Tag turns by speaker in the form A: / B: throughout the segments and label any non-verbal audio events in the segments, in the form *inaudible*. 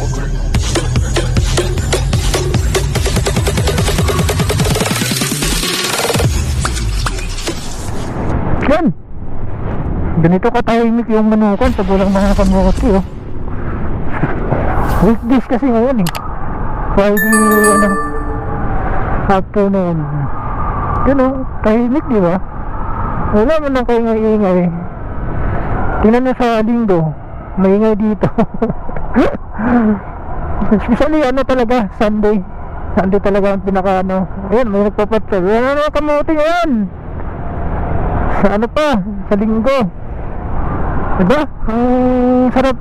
A: Yan. Ganito katahimik yung manukan sa bulang mga kamote oh. *laughs* Weekdays kasi ngayon eh. Friday ano afternoon. Yun oh, tahimik di ba? Wala man lang kayo ingay. Tingnan nyo sa linggo, maingay dito. *laughs* *laughs* Especially ano talaga, Sunday. Sunday talaga ang pinaka ano. Ayan, may nagpapatrol. Ano ano kamote ngayon? Sa ano pa? Sa linggo. Diba? Ang sarap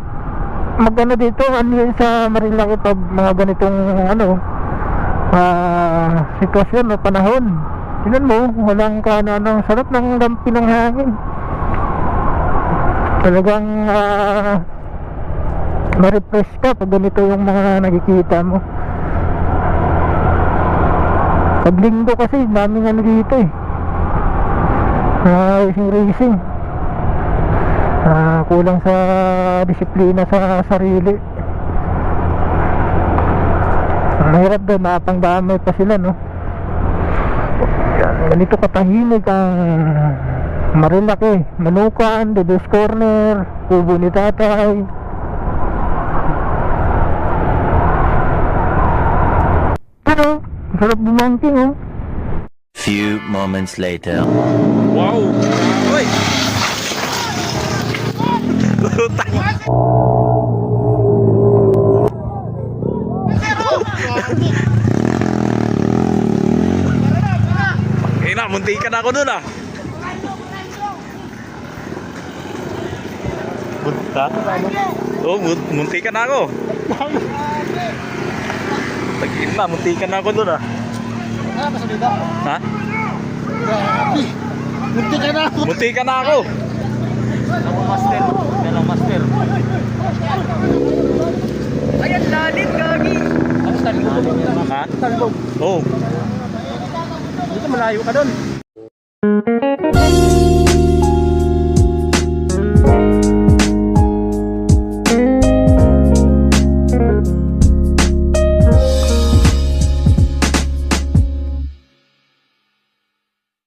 A: magano dito ano yun sa Marilaki pag mga ganitong ano ah sitwasyon o panahon tingnan mo walang kaano ano sarap ng lampi ng hangin talagang ah ma-refresh ka pag ganito yung mga nakikita mo pag linggo kasi daming ano dito eh ah racing racing Ah, kulang sa disiplina sa sarili. Mahirap doon, napang damay pa sila, no? Ganito katahimik ang marilaki. Manukan, Dedes Corner, Kubo ni Tatay. Ano? Sarap bumangking, oh.
B: Few moments later.
C: Wow! Uy! Utang! Ina, munti ka na ako dun ah. Punta? Oo, oh, munti ka na ako. Tagin na, munti ka na ako dun ah.
A: Ano sa dito?
C: Ha?
A: Grabe. Munti ka na ako.
C: Munti ka na ako.
A: Ako master. Yan ang master.
D: Ayan, lalim, gagi.
A: Ano sa talbog?
C: Ha?
A: Talbog.
C: Oo. Oh.
A: Dito malayo ka doon.